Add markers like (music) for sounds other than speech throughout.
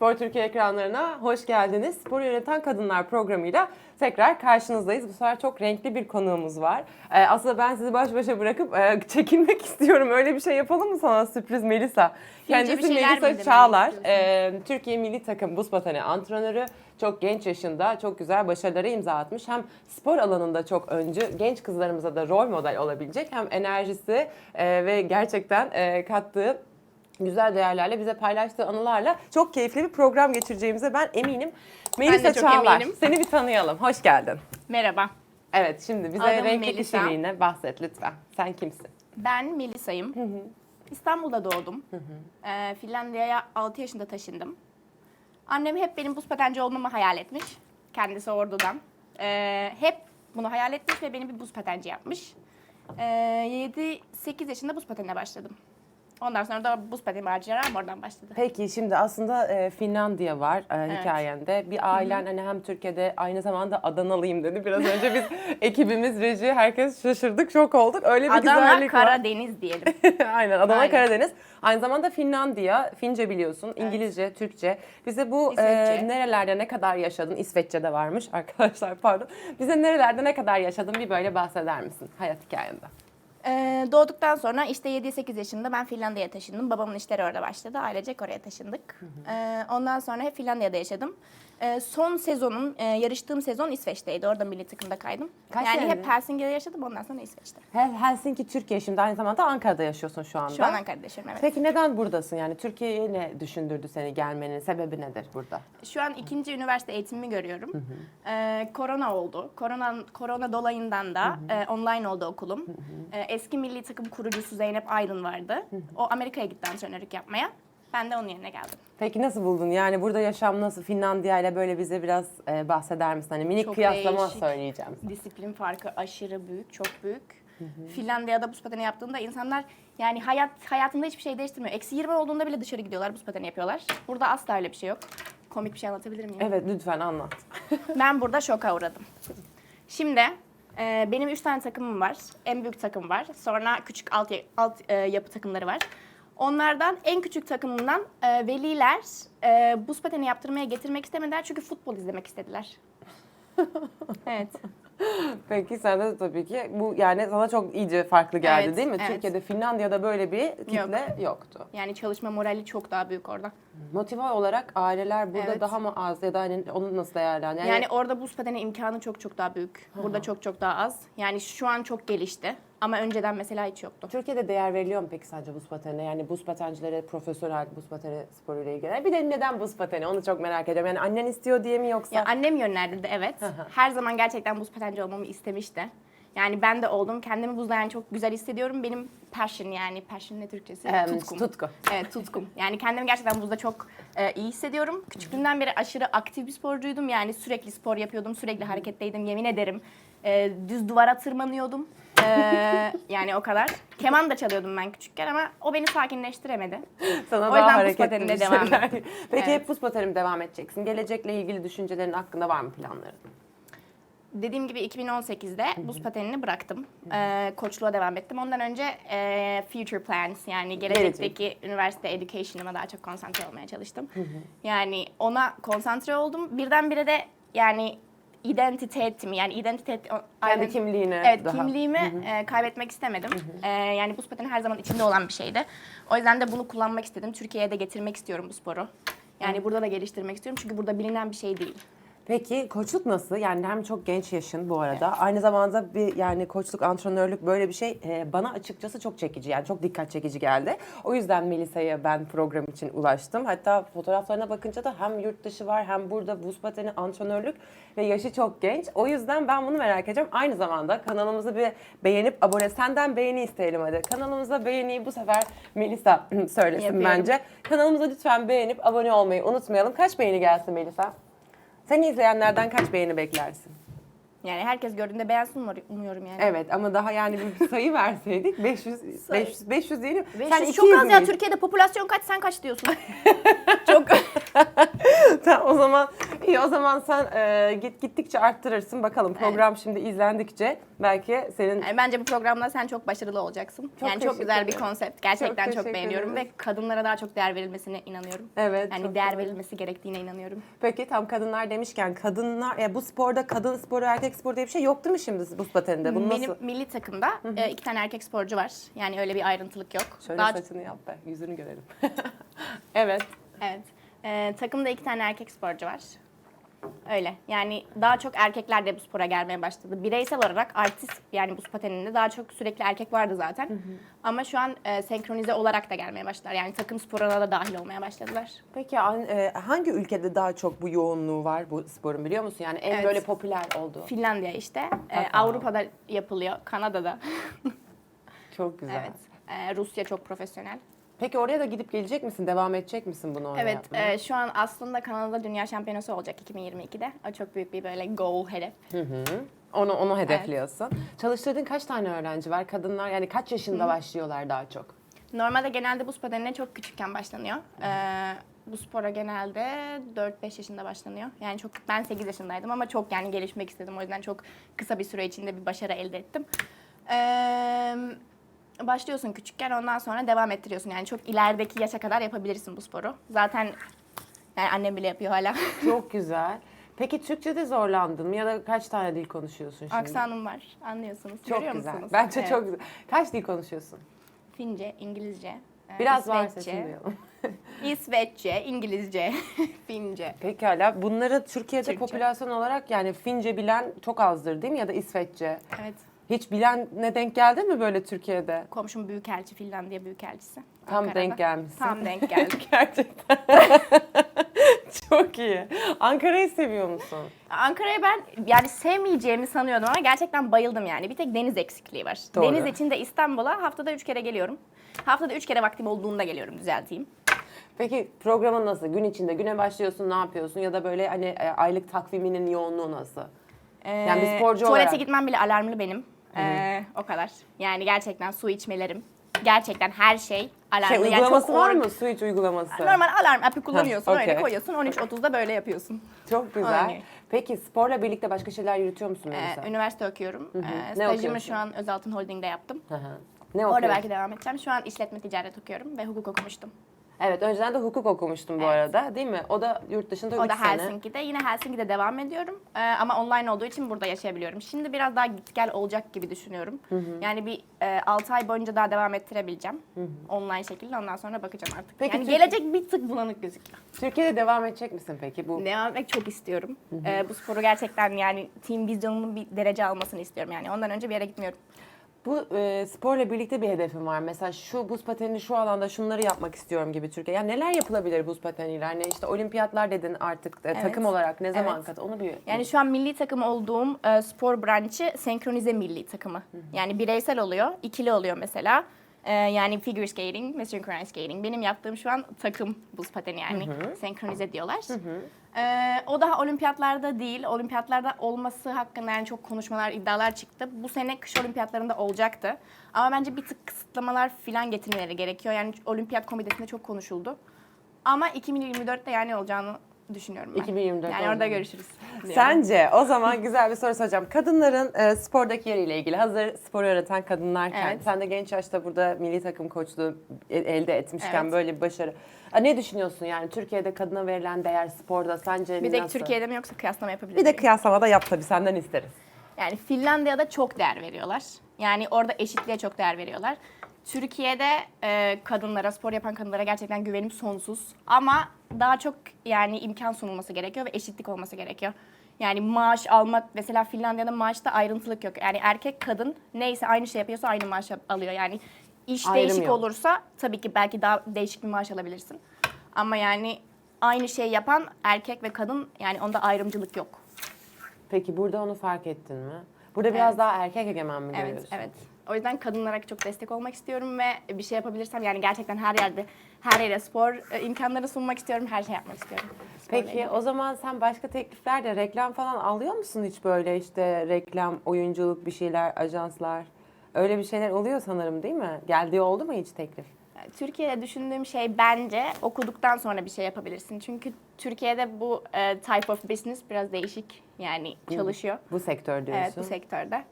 Spor Türkiye ekranlarına hoş geldiniz. Spor Yöneten Kadınlar programıyla tekrar karşınızdayız. Bu sefer çok renkli bir konuğumuz var. Ee, aslında ben sizi baş başa bırakıp e, (laughs) çekinmek istiyorum. Öyle bir şey yapalım mı sana sürpriz Melisa? Bir Kendisi mi Melisa Çağlar. Ee, Türkiye Milli Takım buz pateni antrenörü. Çok genç yaşında çok güzel başarılara imza atmış. Hem spor alanında çok öncü, genç kızlarımıza da rol model olabilecek. Hem enerjisi e, ve gerçekten e, kattığı güzel değerlerle bize paylaştığı anılarla çok keyifli bir program geçireceğimize ben eminim. Melisa de çok Çağlar, eminim. seni bir tanıyalım. Hoş geldin. Merhaba. Evet, şimdi bize Adım renkli Melisa. kişiliğine bahset lütfen. Sen kimsin? Ben Melisa'yım. İstanbul'da doğdum. Ee, Finlandiya'ya 6 yaşında taşındım. Annem hep benim buz patenci olmamı hayal etmiş. Kendisi ordudan. Ee, hep bunu hayal etmiş ve beni bir buz patenci yapmış. Ee, 7-8 yaşında buz patenine başladım. Ondan sonra da buz pateni maceram oradan başladı. Peki şimdi aslında e, Finlandiya var e, hikayende. Bir ailen hani hem Türkiye'de aynı zamanda Adanalıyım dedi. Biraz önce biz (laughs) ekibimiz, reji herkes şaşırdık, şok olduk. Öyle bir Adana, güzellik var. Karadeniz diyelim. (laughs) Aynen Adana Aynen. Karadeniz. Aynı zamanda Finlandiya, Fince biliyorsun, İngilizce, Türkçe. Bize bu e, İsveççe. nerelerde ne kadar yaşadın? İsveççe de varmış (laughs) arkadaşlar pardon. Bize nerelerde ne kadar yaşadın bir böyle bahseder misin hayat hikayende? Ee, doğduktan sonra işte 7-8 yaşında ben Finlandiya'ya taşındım. Babamın işleri orada başladı. Ailecek oraya taşındık. Ee, ondan sonra hep Finlandiya'da yaşadım. Ee, son sezonum, e, yarıştığım sezon İsveç'teydi. Orada milli takımda kaydım. Kaç yani senedir? hep Helsinki'de yaşadım ondan sonra İsveç'te. Hel- Helsinki, Türkiye şimdi aynı zamanda Ankara'da yaşıyorsun şu anda. Şu an Ankara'da yaşıyorum evet. Peki neden buradasın? Yani Türkiye'ye ne düşündürdü seni gelmenin? Sebebi nedir burada? Şu an ikinci üniversite eğitimimi görüyorum. Ee, korona oldu. Korona korona dolayından da e, online oldu okulum. Ee, eski milli takım kurucusu Zeynep Aydın vardı. O Amerika'ya gitti antrenörlük yapmaya. Ben de onun yerine geldim. Peki nasıl buldun? Yani burada yaşam nasıl? Finlandiya ile böyle bize biraz e, bahseder misin? Hani minik Çok kıyaslama değişik. söyleyeceğim. Disiplin farkı aşırı büyük, çok büyük. Finlandiya'da buz pateni yaptığında insanlar yani hayat hayatında hiçbir şey değiştirmiyor. Eksi 20 olduğunda bile dışarı gidiyorlar, buz pateni yapıyorlar. Burada asla öyle bir şey yok. Komik bir şey anlatabilir miyim? Evet lütfen anlat. (laughs) Ben burada şoka uğradım. Şimdi e, benim üç tane takımım var. En büyük takım var. Sonra küçük alt, alt e, yapı takımları var. Onlardan en küçük takımından e, veliler e, buz pateni yaptırmaya getirmek istemediler çünkü futbol izlemek istediler. (laughs) evet. Peki sen de tabii ki bu yani sana çok iyice farklı geldi Evet, değil mi? evet. Türkiye'de, Finlandiya'da böyle bir kitle yoktu. Yani çalışma morali çok daha büyük orada. Motive olarak aileler burada Evet. daha mı az ya da hani onu nasıl değerlendiriyor? Yani, orada buz pateni imkanı çok çok daha büyük. Burada çok çok daha az. Yani şu an çok gelişti. Ama önceden mesela hiç yoktu. Türkiye'de değer veriliyor mu peki sence buz patenine? Yani buz patencilere profesyonel buz pateni sporuyla ilgili. Bir de neden buz pateni? Onu çok merak ediyorum. Yani annen istiyor diye mi yoksa? Ya annem yönlendirdi evet. Her zaman gerçekten buz patenci olmamı istemişti. Yani ben de oldum. Kendimi buzda yani çok güzel hissediyorum. Benim passion yani passion ne Türkçesi? Em, tutkum. tutku. Evet tutkum. Yani kendimi gerçekten buzda çok e, iyi hissediyorum. Küçüklüğümden beri aşırı aktif bir sporcuydum. Yani sürekli spor yapıyordum. Sürekli hareketteydim yemin ederim. E, düz duvara tırmanıyordum. E, yani o kadar. Keman da çalıyordum ben küçükken ama o beni sakinleştiremedi. Sana O yüzden buz devam ettim. (laughs) Peki Evet. hep buz pateni mi devam edeceksin? Gelecekle ilgili düşüncelerin hakkında var mı planların? Dediğim gibi 2018'de buz patenini bıraktım. Ee, koçluğa devam ettim. Ondan önce e, future plans yani gelecekteki üniversite education'ıma daha çok konsantre olmaya çalıştım. Yani ona konsantre oldum. Birdenbire de yani identitetimi yani identitet Kendi kimliğine Evet daha. kimliğimi e, kaybetmek istemedim. E, yani buz pateni her zaman içimde olan bir şeydi. O yüzden de bunu kullanmak istedim. Türkiye'ye de getirmek istiyorum bu sporu. Yani burada da geliştirmek istiyorum çünkü burada bilinen bir şey değil. Peki koçluk nasıl? Yani hem çok genç yaşın bu arada. Aynı zamanda bir yani koçluk, antrenörlük böyle bir şey e, bana açıkçası çok çekici. Yani çok dikkat çekici geldi. O yüzden Melisa'ya ben program için ulaştım. Hatta fotoğraflarına bakınca da hem yurt dışı var hem burada buz pateni, antrenörlük ve yaşı çok genç. O yüzden ben bunu merak edeceğim. Aynı zamanda kanalımızı bir beğenip abone senden beğeni isteyelim hadi. Kanalımıza beğeniyi bu sefer Melisa (clears throat) söylesin Yapıyorum. bence. Kanalımıza lütfen beğenip abone olmayı unutmayalım. Kaç beğeni gelsin Melisa? Seni izleyenlerden kaç beğeni beklersin? Yani herkes gördüğünde beğensin umur- umuyorum yani. Evet ama daha yani bir sayı verseydik 500 Sayı. 500 500 diyelim. 500 Sen çok 200 az ya? Türkiye'de popülasyon kaç sen kaç diyorsun? (laughs) (laughs) tamam, o zaman iyi o zaman sen e, git gittikçe arttırırsın bakalım program şimdi izlendikçe belki senin Yani bence bu programda sen çok başarılı olacaksın. Çok yani çok teşekkür güzel bir ederim. konsept. Gerçekten Çok çok, teşekkür beğeniyorum ve kadınlara daha çok değer verilmesine inanıyorum. evet Yani değer güzel. verilmesi gerektiğine inanıyorum. Peki tam kadınlar demişken kadınlar ya bu sporda kadın sporu erkek sporu diye bir şey yok değil mi şimdi buz pateninde? Bunu Benim nasıl? milli takımda e, iki tane erkek sporcu var. Yani öyle bir ayrıntılık yok. Şöyle Daha- saçını yap da yüzünü görelim. (laughs) evet. Evet. E, takımda iki tane erkek sporcu var. Öyle. Yani daha çok erkekler de bu spora gelmeye başladı. Bireysel olarak artist yani buz pateninde daha çok sürekli erkek vardı zaten. Ama şu an e, senkronize olarak da gelmeye başladılar. Yani takım sporuna da dahil olmaya başladılar. Peki an- e, hangi ülkede daha çok bu yoğunluğu var bu sporun biliyor musun? Yani en Evet. böyle popüler olduğu. Finlandiya işte. E, Aha. Avrupa'da yapılıyor. Kanada'da. (laughs) Çok güzel. evet. E, Rusya çok profesyonel. Peki oraya da gidip gelecek misin? Devam edecek misin bunu oraya Evet, yapmaya? e, şu an aslında Kanada'da Dünya Şampiyonası olacak 2022'de. O çok büyük bir böyle goal hedef. Hı hı. Onu onu hedefliyorsun. Çalıştırdığın kaç tane öğrenci var? Kadınlar yani kaç yaşında başlıyorlar daha çok? Normalde genelde buz patenine çok küçükken başlanıyor. Ee, bu spora genelde 4-5 yaşında başlanıyor. Yani çok ben 8 yaşındaydım ama çok yani gelişmek istedim. O yüzden çok kısa bir süre içinde bir başarı elde ettim. Ee, başlıyorsun küçükken ondan sonra devam ettiriyorsun. Yani çok ilerideki yaşa kadar yapabilirsin bu sporu. Zaten yani annem bile yapıyor hala. (laughs) Çok güzel. Peki Türkçe'de zorlandın mı ya da kaç tane dil konuşuyorsun şimdi? Aksanım var anlıyorsunuz. Çok Görüyor güzel. musunuz? Bence Evet. çok güzel. Kaç dil konuşuyorsun? Fince, İngilizce, e, Biraz varsa İsveççe, duyalım. (laughs) İsveççe, İngilizce, (laughs) Fince. Pekala. Bunları Türkiye'de Türkçe. popülasyon olarak yani Fince bilen çok azdır değil mi? Ya da İsveççe. Evet. Hiç bilen ne denk geldi mi böyle Türkiye'de? Komşum Büyükelçi, Finlandiya Büyükelçisi. Tam Ankara'da. denk gelmişsin. Tam denk geldik. (laughs) Gerçekten. (laughs) çok iyi. Ankara'yı seviyor musun? Ankara'ya ben yani sevmeyeceğimi sanıyordum ama gerçekten bayıldım yani. Bir tek deniz eksikliği var. Doğru. Deniz için de İstanbul'a haftada üç kere geliyorum. Haftada üç kere vaktim olduğunda geliyorum düzelteyim. Peki programın nasıl? Gün içinde güne başlıyorsun ne yapıyorsun? Ya da böyle hani e, aylık takviminin yoğunluğu nasıl? Yani bir Ee, sporcu Tuvalete olarak. gitmem bile alarmlı benim. Ee, o kadar. Yani gerçekten su içmelerim. Gerçekten her şey alarmlı. Şey Yani çok uygulaması var mı? Su iç uygulaması. Normal alarm app'i kullanıyorsun. Ha, Öyle okey. koyuyorsun. 13.30'da böyle yapıyorsun. Çok güzel. Aynen. Peki sporla birlikte başka şeyler yürütüyor musun Ee, Melisa? üniversite okuyorum. Ee, Ne stajımı okuyorsun? şu an Özaltın Holding'de yaptım. Hı hı. Ne Orada okuyorsun? belki devam edeceğim. Şu an işletme ticaret okuyorum ve hukuk okumuştum. Evet önceden de hukuk okumuştum bu arada değil mi? O da yurt dışında O 3 da sene. Helsinki'de. Yine Helsinki'de devam ediyorum. Ee, ama online olduğu için burada yaşayabiliyorum. Şimdi biraz daha git gel olacak gibi düşünüyorum. Yani bir e, 6 ay boyunca daha devam ettirebileceğim. Online şekilde. Ondan sonra bakacağım artık. Peki yani Türk- gelecek bir tık bulanık gözüküyor. Türkiye'de devam edecek misin peki? Bu Devam etmek çok istiyorum. Ee, bu sporu gerçekten yani team vizyonunun bir derece almasını istiyorum. Yani ondan önce bir yere gitmiyorum. Bu e, sporla birlikte bir hedefim var. Mesela şu buz patenini şu alanda şunları yapmak istiyorum gibi Türkiye. Yani neler yapılabilir buz pateniyle? Hani işte olimpiyatlar dedin artık e, takım olarak ne zaman Evet. kat? Onu bir Yani şu an milli takım olduğum e, spor branşı senkronize milli takımı. Yani bireysel oluyor, ikili oluyor mesela. E, yani figure skating ve synchronized skating. Benim yaptığım şu an takım buz pateni yani senkronize diyorlar. E, o daha olimpiyatlarda değil. Olimpiyatlarda olması hakkında yani çok konuşmalar, iddialar çıktı. Bu sene kış olimpiyatlarında olacaktı. Ama bence bir tık kısıtlamalar falan getirmeleri gerekiyor. Yani olimpiyat komitesinde çok konuşuldu. Ama 2024'te yani olacağını düşünüyorum ben. 2024 Yani orada görüşürüz. Sence o zaman güzel bir soru soracağım. Kadınların e, spordaki yeriyle ilgili hazır spor öğreten kadınlarken Evet. sen de genç yaşta burada milli takım koçluğu e- elde etmişken Evet. böyle bir başarı. A, ne düşünüyorsun yani Türkiye'de kadına verilen değer sporda sence Bir de nasıl? Türkiye'de mi yoksa kıyaslama yapabilir Bir de miyim? kıyaslama da yap tabii senden isteriz. Yani Finlandiya'da çok değer veriyorlar. Yani orada eşitliğe çok değer veriyorlar. Türkiye'de e, kadınlara, spor yapan kadınlara gerçekten güvenim sonsuz. Ama daha çok yani imkan sunulması gerekiyor ve eşitlik olması gerekiyor. Yani maaş almak, mesela Finlandiya'da maaşta ayrıntılık yok. Yani erkek kadın neyse aynı şey yapıyorsa aynı maaş alıyor. Yani iş Ayrım değişik yok. olursa tabii ki belki daha değişik bir maaş alabilirsin. Ama yani aynı şey yapan erkek ve kadın yani onda ayrımcılık yok. Peki burada onu fark ettin mi? Burada biraz Evet. daha erkek egemen mi Evet, görüyorsun? evet. O yüzden kadınlara çok destek olmak istiyorum ve bir şey yapabilirsem yani gerçekten her yerde, her yere spor e, imkanları sunmak istiyorum, her şey yapmak istiyorum. Sporla Peki ilgili. o zaman sen başka tekliflerde reklam falan alıyor musun hiç böyle işte reklam, oyunculuk bir şeyler, ajanslar? Öyle bir şeyler oluyor sanırım değil mi? Geldiği oldu mu hiç teklif? Türkiye'de düşündüğüm şey bence okuduktan sonra bir şey yapabilirsin. Çünkü Türkiye'de bu e, type of business biraz değişik yani çalışıyor. Bu sektör diyorsun. Evet bu sektörde.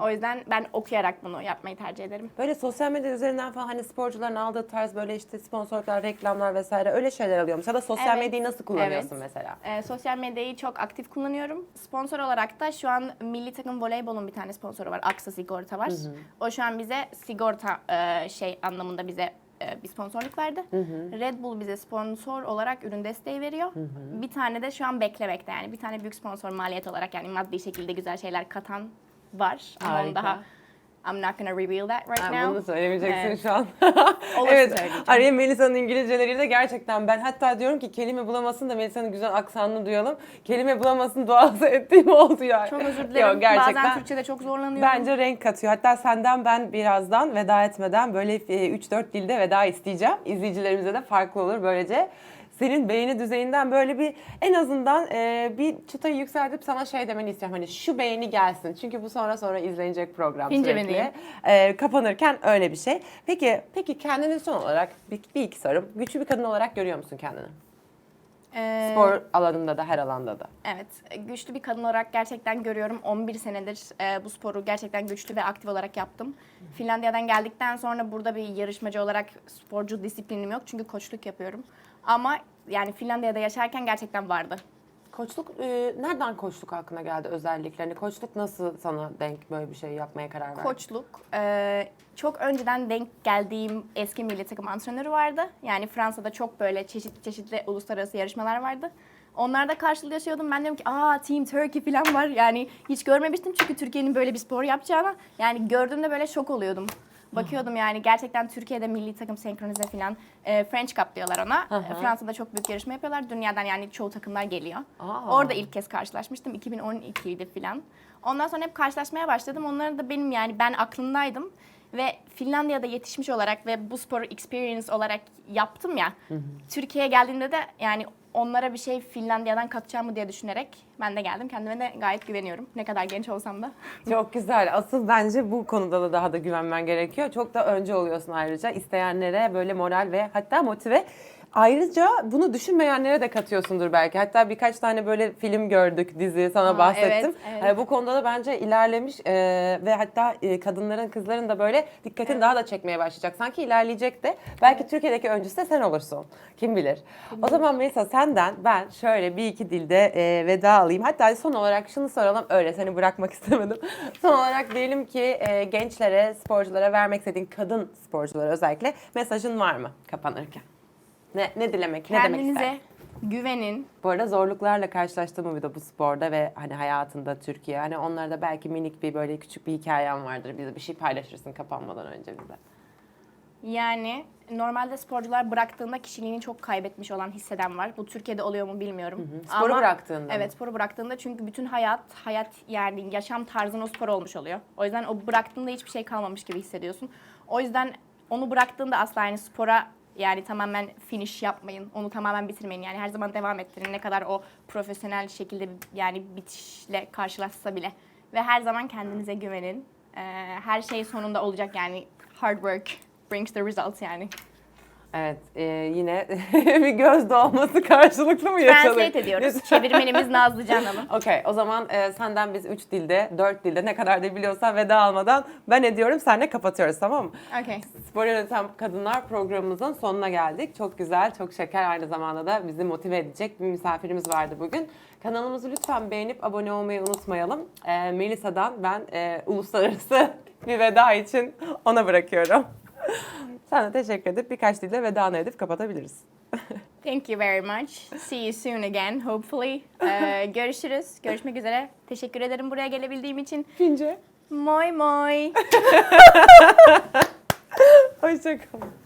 O yüzden ben okuyarak bunu yapmayı tercih ederim. Böyle sosyal medya üzerinden falan hani sporcuların aldığı tarz böyle işte sponsorluklar, reklamlar vesaire öyle şeyler alıyor musun? Ya da sosyal Evet. medyayı nasıl kullanıyorsun Evet. mesela? Ee, sosyal medyayı çok aktif kullanıyorum. Sponsor olarak da şu an milli takım voleybolun bir tane sponsoru var. Aksa Sigorta var. O şu an bize sigorta e, şey anlamında bize e, bir sponsorluk verdi. Red Bull bize sponsor olarak ürün desteği veriyor. Bir tane de şu an beklemekte yani. Bir tane büyük sponsor maliyet olarak yani maddi şekilde güzel şeyler katan var. Ama Harika. daha I'm not gonna reveal that right now. bunu söylemeyeceksin Evet. şu an. (laughs) (laughs) Evet. söyleyeceğim. Araya Melisa'nın İngilizceleriyle gerçekten ben hatta diyorum ki kelime bulamasın da Melisa'nın güzel aksanını duyalım. Kelime bulamasın duası ettiğim oldu yani. Çok özür (laughs) dilerim. Yok, gerçekten. Bazen Türkçe'de çok zorlanıyorum. Bence renk katıyor. Hatta senden ben birazdan veda etmeden böyle e, 3-4 dilde veda isteyeceğim. İzleyicilerimize de farklı olur böylece. Senin beğeni düzeyinden böyle bir en azından e, bir çıtayı yükseltip sana şey demeni istiyorum. Hani şu beğeni gelsin. Çünkü bu sonra sonra izlenecek program Fince sürekli. E, kapanırken öyle bir şey. Peki peki kendini son olarak bir, bir iki sorum. Güçlü bir kadın olarak görüyor musun kendini? Ee, Spor alanında da her alanda da. Evet, güçlü bir kadın olarak gerçekten görüyorum. 11 senedir e, bu sporu gerçekten güçlü ve aktif olarak yaptım. Finlandiya'dan geldikten sonra burada bir yarışmacı olarak sporcu disiplinim yok çünkü koçluk yapıyorum. Ama yani Finlandiya'da yaşarken gerçekten vardı. Koçluk e, nereden koçluk aklına geldi özellikle? Hani koçluk nasıl sana denk böyle bir şey yapmaya karar verdin? Koçluk, e, çok önceden denk geldiğim eski milli takım antrenörü vardı. Yani Fransa'da çok böyle çeşitli çeşitli uluslararası yarışmalar vardı. Onlarda karşılaşıyordum. Ben diyorum ki aa Team Turkey falan var. Yani hiç görmemiştim çünkü Türkiye'nin böyle bir spor yapacağını. Yani gördüğümde böyle şok oluyordum. Bakıyordum yani gerçekten Türkiye'de milli takım senkronize falan. E, French Cup diyorlar ona. Hı hı. E, Fransa'da çok büyük yarışma yapıyorlar. Dünyadan yani çoğu takımlar geliyor. Aa. Orada ilk kez karşılaşmıştım. 2012'ydi falan. Ondan sonra hep karşılaşmaya başladım. Onları da benim yani ben aklımdaydım. Ve Finlandiya'da yetişmiş olarak ve bu sporu experience olarak yaptım ya. Türkiye'ye geldiğimde de yani onlara bir şey Finlandiya'dan katacağımı diye düşünerek ben de geldim. Kendime de gayet güveniyorum. Ne kadar genç olsam da. (laughs) Çok güzel. Asıl bence bu konuda da daha da güvenmen gerekiyor. Çok da önce oluyorsun ayrıca. İsteyenlere böyle moral ve hatta motive Ayrıca bunu düşünmeyenlere de katıyorsundur belki. Hatta birkaç tane böyle film gördük, dizi sana Aa, bahsettim. evet, evet. Bu konuda da bence ilerlemiş e, ve hatta e, kadınların, kızların da böyle dikkatini daha da çekmeye başlayacak. Sanki ilerleyecek de. Belki Türkiye'deki öncüsü de sen olursun. Kim bilir. O zaman Melisa senden ben şöyle bir iki dilde e, veda alayım. Hatta son olarak şunu soralım. Öyle seni bırakmak (laughs) istemedim. son olarak diyelim ki e, gençlere, sporculara vermek istediğin kadın sporculara özellikle mesajın var mı kapanırken? Ne, ne dilemek, ne demek? Kendinize güvenin. Bu arada zorluklarla karşılaştın mı bir de bu sporda ve hani hayatında Türkiye? Hani onlarda belki minik bir böyle küçük bir hikayen vardır. Bize bir şey paylaşırsın kapanmadan önce bize. Yani normalde sporcular bıraktığında kişiliğini çok kaybetmiş olan hisseden var. Bu Türkiye'de oluyor mu bilmiyorum. Sporu bıraktığında mı? Evet sporu bıraktığında çünkü bütün hayat, hayat yani yaşam tarzın o spor olmuş oluyor. O yüzden o bıraktığında hiçbir şey kalmamış gibi hissediyorsun. O yüzden onu bıraktığında asla yani spora yani tamamen finish yapmayın. Onu tamamen bitirmeyin. Yani her zaman devam ettirin. Ne kadar o profesyonel şekilde yani bitişle karşılaşsa bile. Ve her zaman kendinize güvenin. Ee, her şey sonunda olacak yani hard work brings the results yani. Evet e, yine (laughs) bir göz dolması karşılıklı mı yaşadık? Translate ediyoruz. (laughs) Çevirmenimiz Nazlı Can Hanım. Okey o zaman e, senden biz üç dilde, dört dilde ne kadar da biliyorsan veda almadan ben ediyorum senle kapatıyoruz tamam mı? Okay. Spor Yöneten Kadınlar programımızın sonuna geldik. Çok güzel, çok şeker aynı zamanda da bizi motive edecek bir misafirimiz vardı bugün. Kanalımızı lütfen beğenip abone olmayı unutmayalım. Ee, Melisa'dan ben e, uluslararası (laughs) bir veda için ona bırakıyorum. (laughs) Sana teşekkür edip birkaç dilde vedanı edip kapatabiliriz. (laughs) Thank you very much. See you soon again, hopefully. Ee, görüşürüz. Görüşmek üzere. Teşekkür ederim buraya gelebildiğim için. Fince. Moy moy. (laughs) Hoşçakalın.